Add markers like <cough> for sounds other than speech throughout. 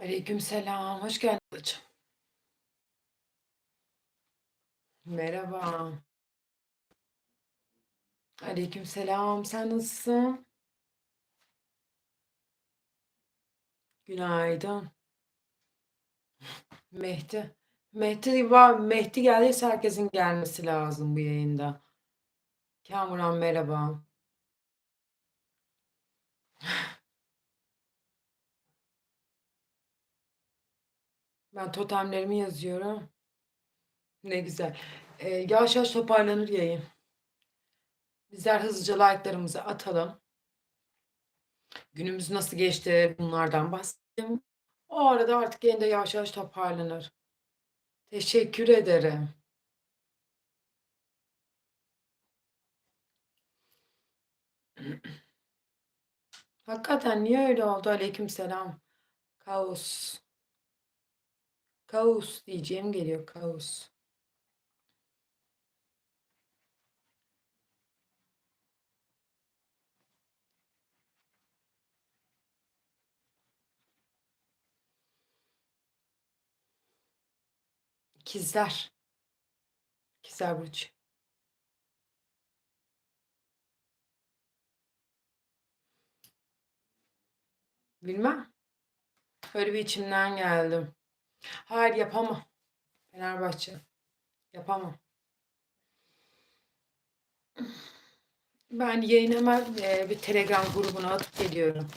Aleykümselam. Hoş geldin ablacığım. Merhaba. Aleykümselam. Sen nasılsın? Günaydın. Mehdi. Mehdi. Mehdi geldiyse herkesin gelmesi lazım bu yayında. Kamuran merhaba. Ben totemlerimi yazıyorum. Ne güzel. Ee, yavaş yavaş toparlanır yayın. Bizler hızlıca like'larımızı atalım. Günümüz nasıl geçti bunlardan bahsedelim. O arada artık yayında yavaş yavaş toparlanır. Teşekkür ederim. <clears throat> Hakikaten niye öyle oldu? Aleykümselam. Kaos. Kaos diyeceğim geliyor. Kaos. İkizler. İkizler Burcu. Bilmem. Öyle bir içimden geldim. Hayır yapamam. Fenerbahçe. Yapamam. Ben yayın hemen e, bir Telegram grubuna atıp geliyorum.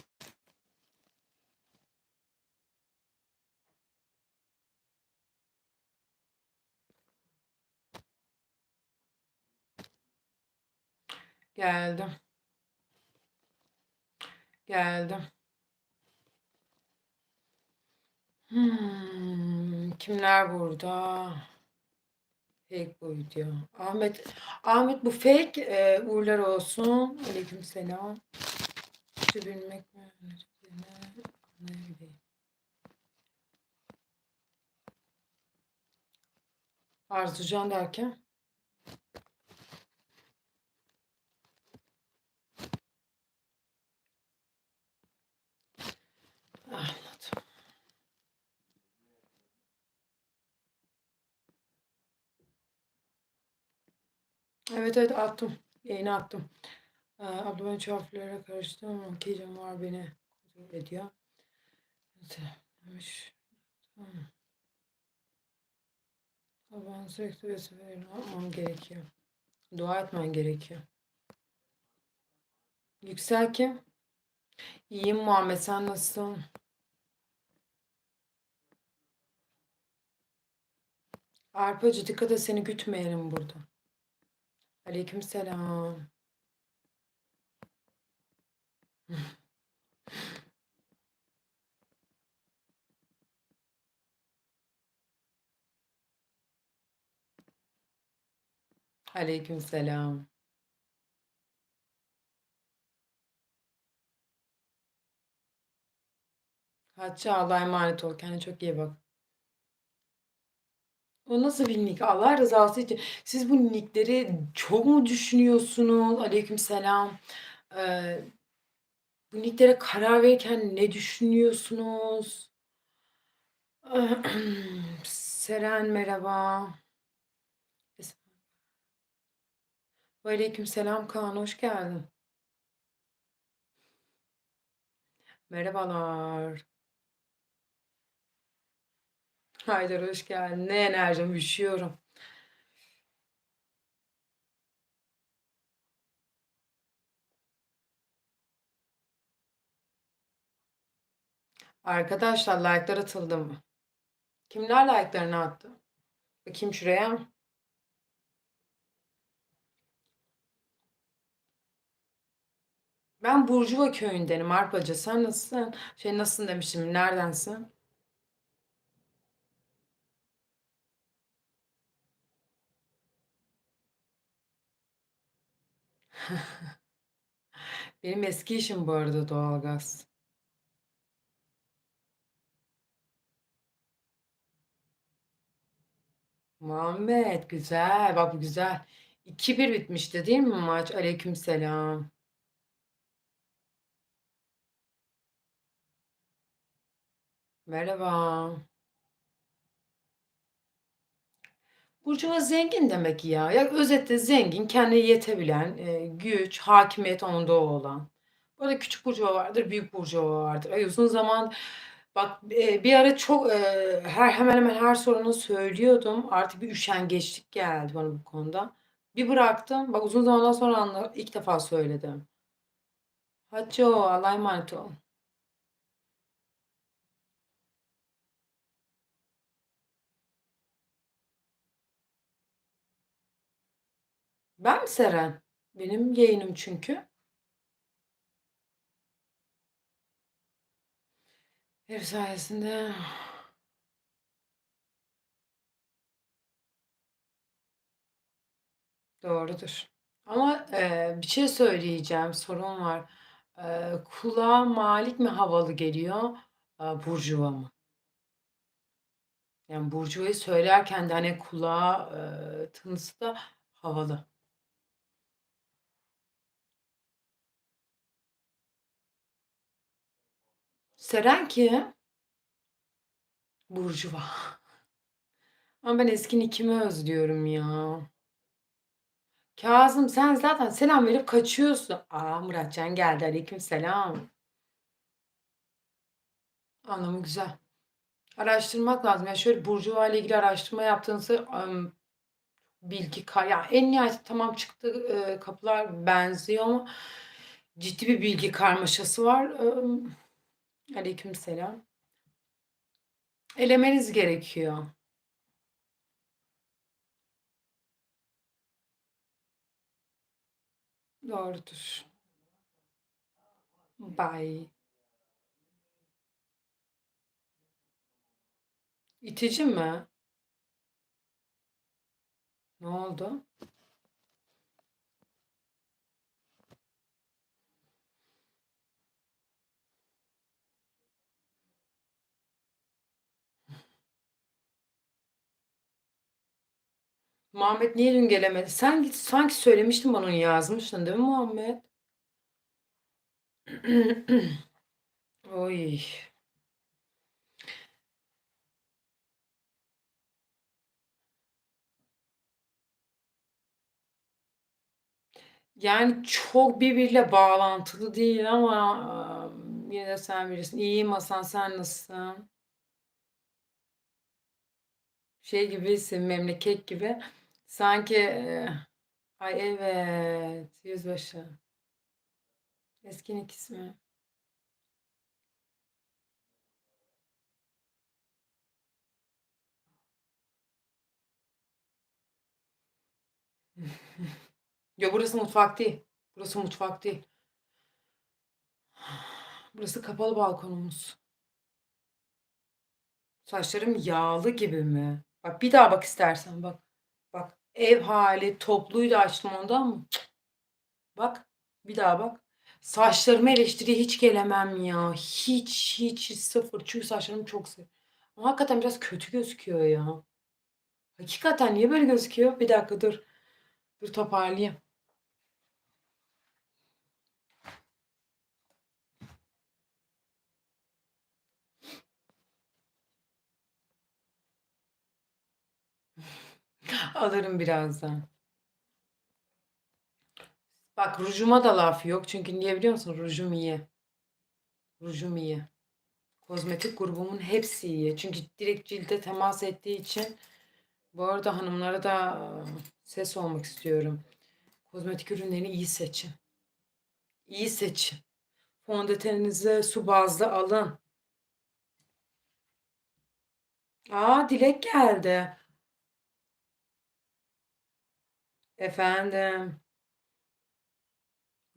Geldim. Geldim. Hmm, kimler burada? Fake boy diyor. Ahmet Ahmet bu fake e, uğurlar olsun. Aleykümselam. Şu bilmek mi? Ne bileyim. Arzucan derken? Evet evet attım. Yayına attım. Ee, abla ben harflere karıştım makyajım var beni kontrol ediyor. Demiş. Tamam. Ben sürekli sefer yapmam gerekiyor. Dua etmen gerekiyor. Yüksel kim? İyiyim Muhammed sen nasılsın? Arpacı dikkat et seni gütmeyelim burada. Aleykümselam. Aleykümselam. Hatice Allah'a emanet ol. Kendine çok iyi bak. O nasıl bir nick? Allah rızası için. Siz bu nickleri çok mu düşünüyorsunuz? Aleykümselam. Ee, bu nicklere karar verirken ne düşünüyorsunuz? <clears throat> Seren merhaba. Aleykümselam Kaan hoş geldin. Merhabalar. Haydar hoş geldin. Ne enerjim üşüyorum. Arkadaşlar like'lar atıldı mı? Kimler like'larını attı? Bakayım şuraya. Ben Burjuva köyündenim Arpacı. Sen nasılsın? Şey nasılsın demişim. Neredensin? <laughs> Benim eski işim bu arada doğalgaz. Muhammed güzel. Bak bu güzel. 2-1 bitmişti değil mi maç? Aleykümselam. Merhaba. Burcuva zengin demek ya. Ya özetle zengin, kendine yetebilen, eee, güç, hakimiyet onda olan. Böyle küçük burcuva vardır, büyük burcuva vardır. Ay, uzun zaman bak, eee, bir ara çok, eee, her hemen hemen her sorunu söylüyordum. Artık bir üşengeçlik geldi bana bu konuda. Bir bıraktım. Bak uzun zamandan sonra anla ilk defa söyledim. Hadi o, Allah'a emanet ol. Ben mi Seren? Benim yayınım çünkü. Ev sayesinde Doğrudur. Ama, eee, bir şey söyleyeceğim, sorun var. Eee, kulağa Malik mi havalı geliyor, aaa, Burcuva mı? Yani Burcuva'yı söylerken de, hani, kulağa, eee, tınısı da havalı. Seren kim? Burcuva. Ama ben eski nick'imi özlüyorum ya. Kazım sen zaten selam verip kaçıyorsun. A, Muratcan geldi. Aleykümselam. Anlamı güzel. Araştırmak lazım. Ya, şöyle Burcuva ile ilgili araştırma yaptığınızda, emm, bilgi ka ya, en nihayetinde tamam çıktı, eee, kapılar benziyor ama ciddi bir bilgi karmaşası var. Emm, aleykümselam. Elemeniz gerekiyor. Doğrudur. Bye. İtici mi? Ne oldu? Muhammed niye dün gelemedi? Sen git sanki söylemiştin bana onu yazmıştın değil mi Muhammed? <clears throat> Oy. Yani çok birbiriyle bağlantılı değil ama, yine de sen bilirsin. İyiyim Hasan, sen nasılsın? Şey gibisin, memleket gibi. Sanki, Ay, evet, yüzbaşı. Eski nick ismi. <laughs> Yo, burası mutfak değil. Burası mutfak değil. Burası kapalı balkonumuz. Saçlarım yağlı gibi mi? Bak bir daha bak istersen bak. Bak ev hâli topluyu da açtım ondan mı? Cık. Bak, bir daha bak. Saçlarıma eleştiriye hiç gelemem ya. Hiç, hiç, sıfır. Çünkü saçlarımı çok sev Ama hakikaten biraz kötü gözüküyor ya. Hakikaten niye böyle gözüküyor? Bir dakika dur. Dur toparlayayım. Alırım birazdan. Bak rujuma da laf yok. Çünkü niye biliyor musun? Rujum iyi. Rujum iyi. Kozmetik grubumun hepsi iyi. Çünkü direkt cilde temas ettiği için bu arada hanımlara da ses olmak istiyorum. Kozmetik ürünlerini iyi seçin. İyi seçin. Fondöteninizi su bazlı alın. A, Dilek geldi. Efendim.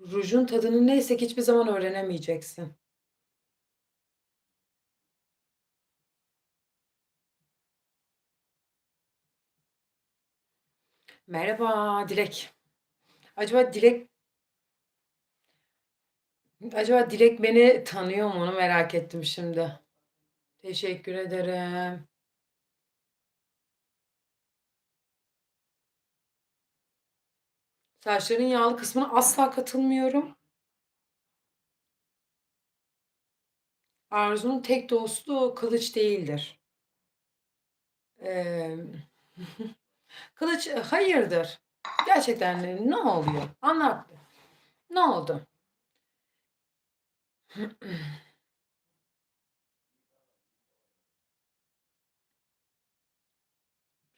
Rujun tadını neyse hiçbir zaman öğrenemeyeceksin. Merhaba Dilek. Acaba Dilek acaba Dilek beni tanıyor mu? Onu merak ettim şimdi. Teşekkür ederim. Saçların yağlı kısmına asla katılmıyorum. Arzu'nun tek dostu kılıç değildir. Emm, <laughs> Kılıç hayırdır? Gerçekten ne oluyor? Anlat. Ne oldu? <clears throat>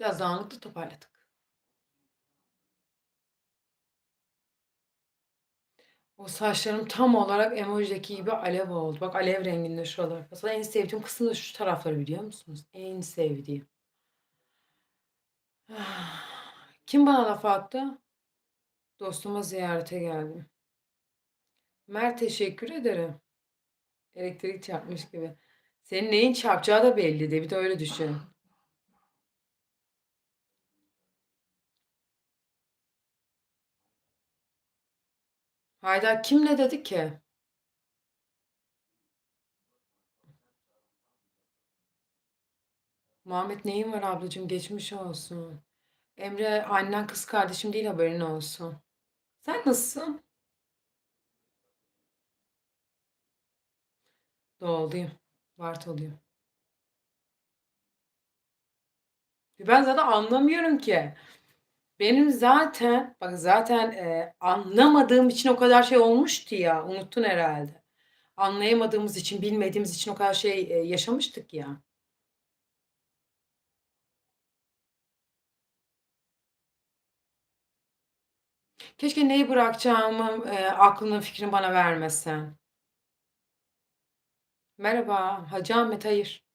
Biraz dağınıktı, toparladık. O saçlarım tam olarak emojideki gibi alev oldu. Bak alev renginde şuralar. Aslında en sevdiğim kısım da şu tarafları biliyor musunuz? En sevdiğim. <sighs> Kim bana laf attı? Dostuma ziyarete geldim. Mert teşekkür ederim. Elektrik çarpmış gibi. Senin neyin çarpacağı da belli de bir de öyle düşün. Haydar kim ne dedi ki? Muhammed neyin var ablacığım geçmiş olsun. Emre annen kız kardeşim değil haberin olsun. Sen nasılsın? Doğuluyum. Bartoluyum. Ben zaten anlamıyorum ki. Benim zaten bak zaten e, anlamadığım için o kadar şey olmuştu ya. Unuttun herhalde. Anlayamadığımız için, bilmediğimiz için o kadar şey e, yaşamıştık ya. Keşke neyi bırakacağımı e, aklının fikrini bana vermesen. Merhaba, Hacı Ahmet, hayır.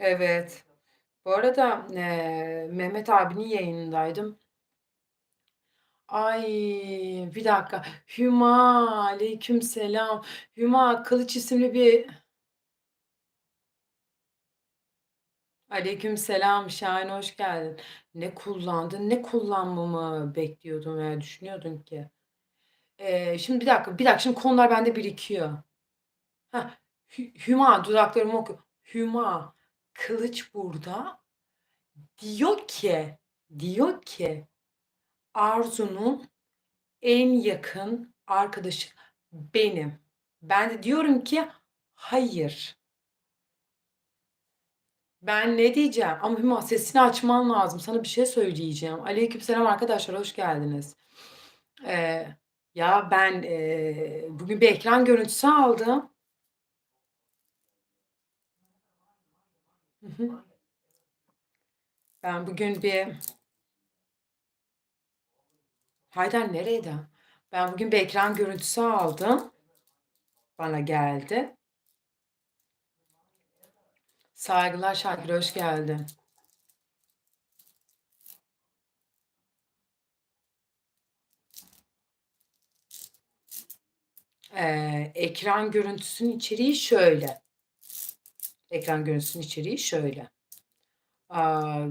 Evet. Bu arada e, Mehmet abinin yayınındaydım. Ay bir dakika. Hüma, aleyküm selam. Hüma Kılıç isimli bir aleyküm selam Şahin hoş geldin. Ne kullandın, ne kullanmamı bekliyordun veya düşünüyordun ki? Ee, şimdi bir dakika, bir dakika. Şimdi konular bende birikiyor. Heh, Hü- Hüma dudaklarımı oku. Hüma Kılıç burada diyor ki, diyor ki Arzu'nun en yakın arkadaşı benim. Ben de diyorum ki hayır. Ben ne diyeceğim? Ama Hüma sesini açman lazım. Sana bir şey söyleyeceğim. Aleykümselam arkadaşlar hoş geldiniz. Ee, ya ben e, bugün bir ekran görüntüsü aldım. Ben bugün bir Haydar nereydi? Ben bugün bir ekran görüntüsü aldım. Bana geldi. Saygılar Şakir hoş geldin. Ee, ekran görüntüsünün içeriği şöyle. Ekran görüntüsünün içeriği şöyle. Aa,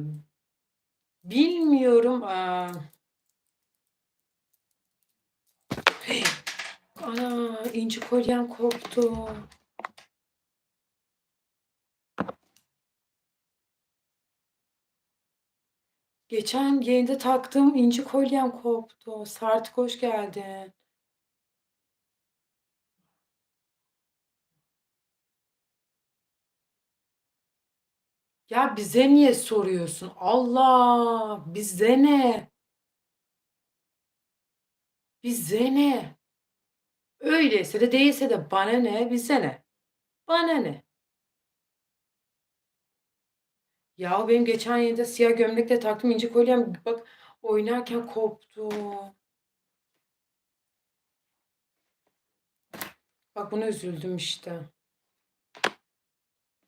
bilmiyorum. Aa, ana inci kolyem koptu. Geçen yayında taktığım inci kolyem koptu. Sartık hoş geldin. Ya bize niye soruyorsun? Allah, bize ne? Bize ne? Öyleyse de değilse de bana ne? Bize ne? Bana ne? Ya benim geçen yayında siyah gömlekle taktım inci kolyem bak oynarken koptu. Bak buna üzüldüm işte.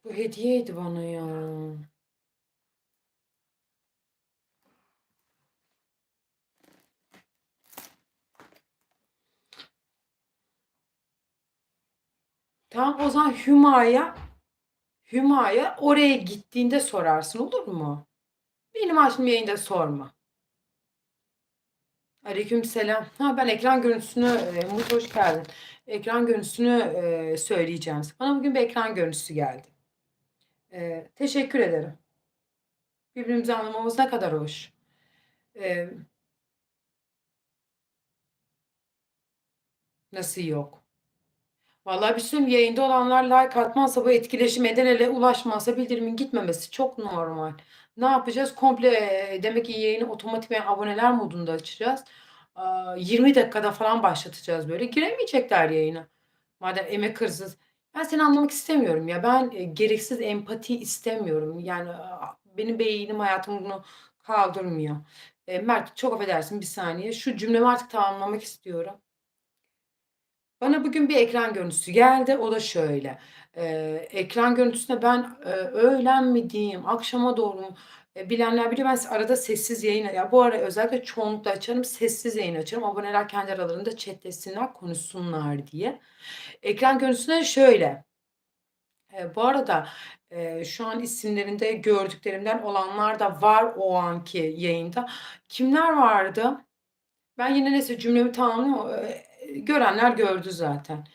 Bu hediyeydi bana ya. Tamam o zaman Hüma'ya Hüma'ya oraya gittiğinde sorarsın olur mu? Benim açtığım yayında sorma. Aleykümselam. Ha ben ekran görüntüsünü e, Umut hoş geldin. Ekran görüntüsünü e, söyleyeceğim. Bana bugün bir ekran görüntüsü geldi. E, teşekkür ederim. Birbirimizi anlamamız ne kadar hoş. Eee Nasıl yok? Vallahi bir mi? Yayında olanlar like atmazsa, bu etkileşim eden ele ulaşmazsa bildirimin gitmemesi çok normal. Ne yapacağız? Komple, eee, demek ki yayını otomatikman aboneler modunda açacağız. Aaa, 20 dakikada falan başlatacağız böyle. Giremeyecekler yayına. Madem emek hırsız Ben seni anlamak istemiyorum ya. Ben, eee, gereksiz empati istemiyorum. Yani, benim beynim, hayatım bunu kaldırmıyor. Eee, Mert, çok affedersin, bir saniye. Şu cümlemi artık tamamlamak istiyorum. Bana bugün bir ekran görüntüsü geldi. O da şöyle: Eee, ekran görüntüsünde ben, eee, öğlen mi diyeyim, akşama doğru mu, eee, bilenler biliyor, ben arada sessiz yayın Ya, bu ara özellikle çoğunlukla açarım, sessiz yayın açarım. Aboneler kendi aralarında chat'leşsinler, konuşsunlar diye. Ekran görüntüsünde şöyle: Eee, bu arada, eee, şu an isimlerinde gördüklerimden olanlar da var o anki yayında. Kimler vardı? Ben yine neyse cümlemi tamamlayayım. Eee, görenler gördü zaten.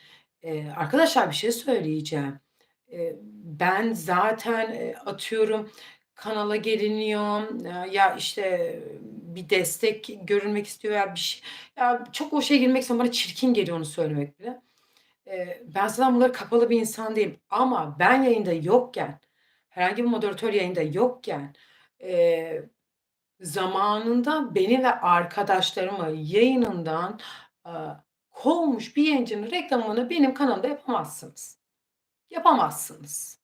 Eee, arkadaşlar bir şey söyleyeceğim. Eee, ben zaten, eee, atıyorum kanala geliniyor, ya, işte, bir destek görülmek istiyor ya bir ş ya, çok o şeye girmek istemiyorum. Bana çirkin geliyor onu söylemek bile. Eee, ben zaten bunlara kapalı bir insan değilim ama ben yayında yokken, herhangi bir moderatör yayında yokken, eee, zamanında beni ve arkadaşlarımı yayınından, aaa, kovmuş bir yayıncının reklamını benim kanalımda yapamazsınız. Yapamazsınız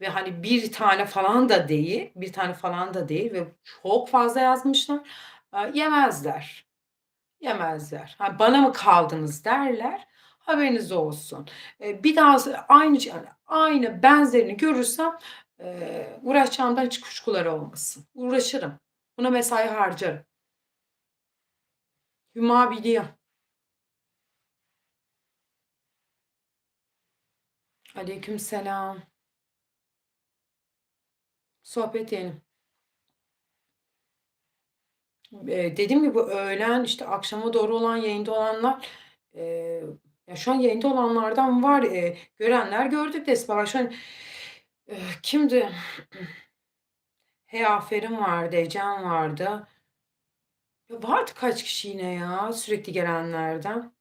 ve, hani, 1 tane falan da değil, 1 tane falan da değil ve çok fazla yazmışlar. Yemezler, yemezler. Ha, "Bana mı kaldınız?" derler. Haberiniz olsun. Bir daha aynı aynı benzerini görürsem, uğraşacağımdan hiç kuşkuları olmasın. Uğraşırım. Buna mesai harcarım. Hüma biliyor. Aleykümselam. Sohbet edelim. Eee, dediğim gibi öğlen, işte, akşama doğru olan yayında olanlar, eee, ya, şu an yayında olanlardan var. Eee, görenler gördü. Şu an eee, kimdi? <clears throat> Hey, Aferin vardı, Ecem vardı. Ya, vardı kaç kişi yine ya sürekli gelenlerden.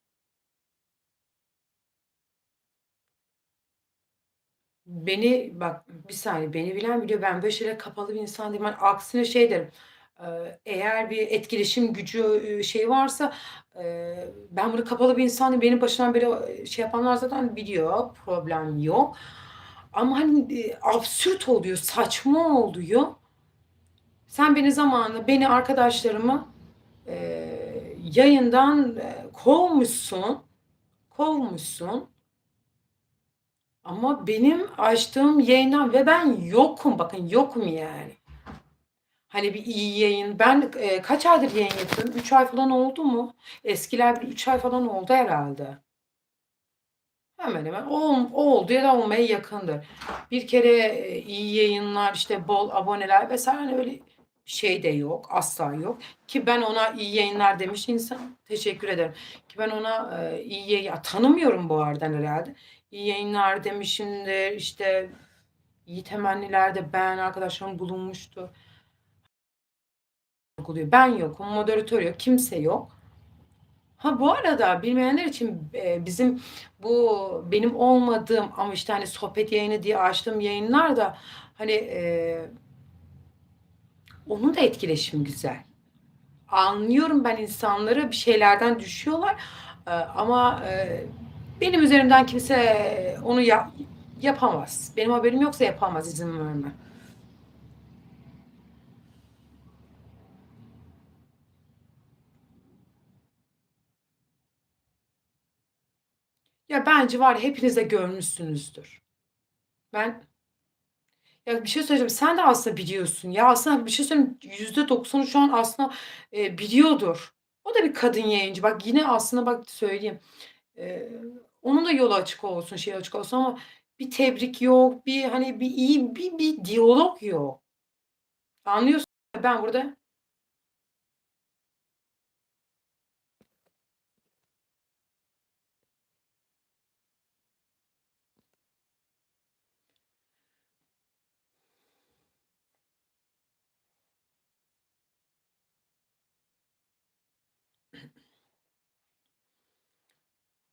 Beni bak, bir saniye, beni bilen biliyor. Ben böyle şeylere kapalı bir insan değilim. Ben aksine şey derim, eğer bir etkileşim gücü, şey varsa, ben böyle kapalı bir insan değilim. Beni başından beri, şey yapanlar zaten biliyor, problem yok ama, hani, eee, absürt oluyor, saçma oluyor. Sen beni zamanında, beni, arkadaşlarımı, yayından, kovmuşsun, kovmuşsun. Ama benim açtığım yayından ve ben yokum, bakın yokum yani. Hani, bir iyi yayın Ben, eee, kaç aydır yayın yapıyorum? 3 ay falan oldu mu? Eskiler bir 3 ay falan oldu herhâlde. Hemen hemen o oldu ya da olmaya yakındır. Bir kere, eee, iyi yayınlar, işte, bol aboneler vs. hani, öyle şey de yok, asla yok ki ben ona iyi yayınlar demiş insanım. Teşekkür ederim ki ben ona, eee, iyi yayı ya, tanımıyorum bu arada herhâlde. İyi yayınlar demişimdir, işte, iyi temennilerde ben, arkadaşlarım bulunmuştur. Ben yokum, moderatör yok, kimse yok. Ha, bu arada bilmeyenler için, eee, bizim bu benim olmadığım ama, işte, hani, sohbet yayını diye açtığım yayınlar da, hani, eee onun da etkileşimi güzel. Anlıyorum ben insanları, bir şeylerden düşüyorlar, eee, ama, eee, benim üzerimden kimse onu yap yapamaz. Benim haberim yoksa yapamaz, izin vermem. Ya, bence var ya hepiniz de görmüşsünüzdür. Ben Ya, bir şey söyleyeceğim, sen de aslında biliyorsun ya. Aslında bir şey söyleyeyim mi? %90'ı şu an aslında, eee, biliyordur. O da bir kadın yayıncı. Bak, yine aslında bak söyleyeyim, eee, onun da yolu açık olsun, şeyi açık olsun ama bir tebrik yok, bir, hani, bir iyi bir bir diyalog yok. Anlıyorsun ben burada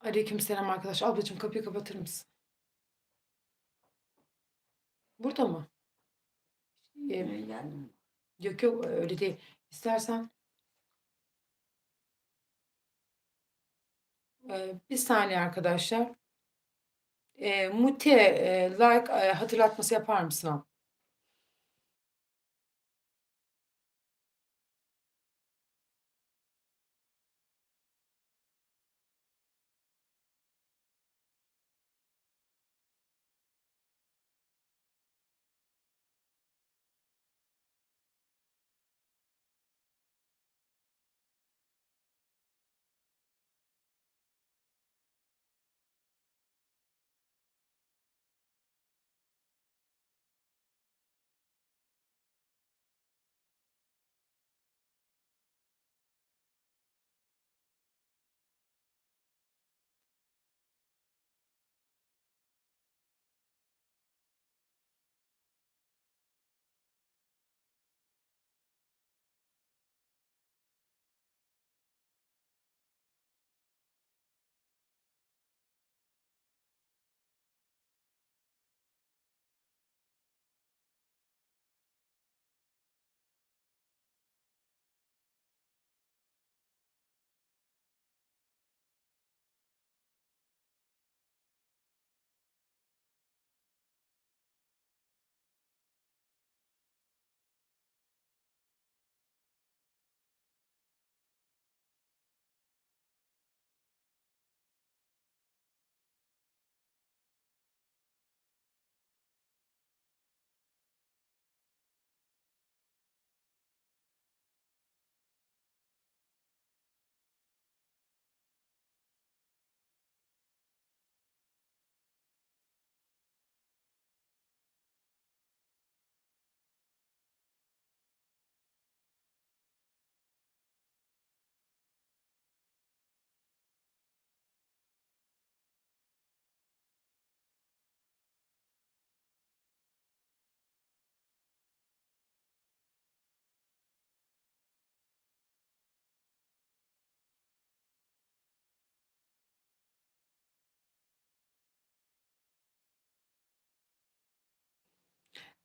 Aleykümselam arkadaş. Ablacığım kapıyı kapatır mısın? Burada mı? Geldin mi? yok yok öyle değil. İstersen Eee, bir saniye arkadaşlar. Eee, Mute, eee, like, eee, hatırlatması yapar mısın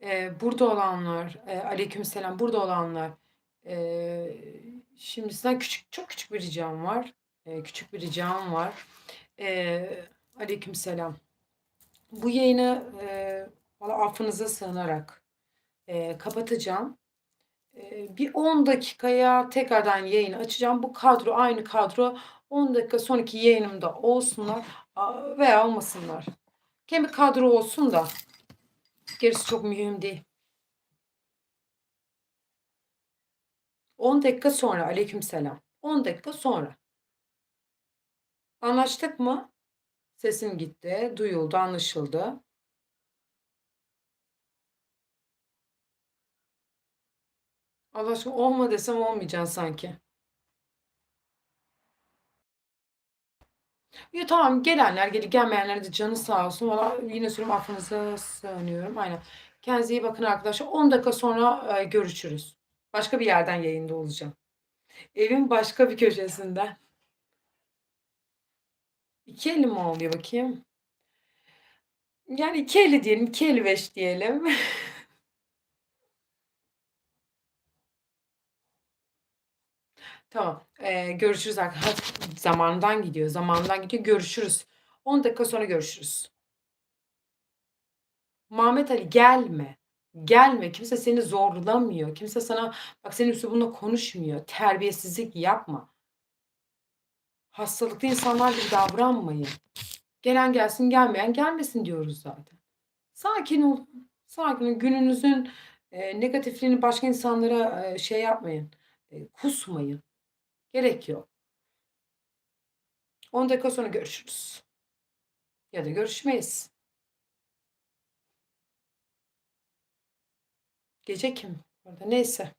Eee, burada olanlar, eee, aleykümselam, burada olanlar, eee, şimdi sizden küçük, çok küçük bir ricam var. Eee, küçük bir ricam var. Eee, aleykümselam. Bu yayını, valla affınıza sığınarak, eee, kapatacağım. Eee, bir 10 dakikaya tekrardan yayını açacağım. Bu kadro, aynı kadro 10 dakika sonraki yayınımda olsunlar, veya olmasınlar. Bir kadro olsun da gerisi çok mühim değil. 10 dakika sonra, aleykümselam. 10 dakika sonra. Anlaştık mı? Sesim gitti, duyuldu, anlaşıldı. Allah aşkına olma desem olmayacaksın sanki. Yo, tamam, gelenler gelir, gelmeyenlerin de canı sağ olsun. Valla yine söylüyorum affınıza sığınıyorum. Aynen. Kendinize iyi bakın arkadaşlar. 10 dakika sonra, eee, görüşürüz. Başka bir yerden yayında olacağım. Evin başka bir köşesinden. 2.50 mi oluyor bakayım? Yani 2.50 diyelim, 2.55 diyelim. <laughs> Tamam, eee, görüşürüz arka zamanından gidiyor, zamanından gidiyor. Görüşürüz. 10 dakika sonra görüşürüz. Muhammed Ali gelme, gelme. Kimse seni zorlamıyor. Kimse sana bak senin üslubunla konuşmuyor. Terbiyesizlik yapma. Hastalıklı insanlar gibi davranmayın. Gelen gelsin, gelmeyen gelmesin diyoruz zaten. Sakin olun, sakin olun. Gününüzün, eee, negatifliğini başka insanlara, eee, şey yapmayın, eee, kusmayın. Gerek yok. 10 dakika sonra görüşürüz. Ya da görüşmeyiz. Gece kim? Orada neyse.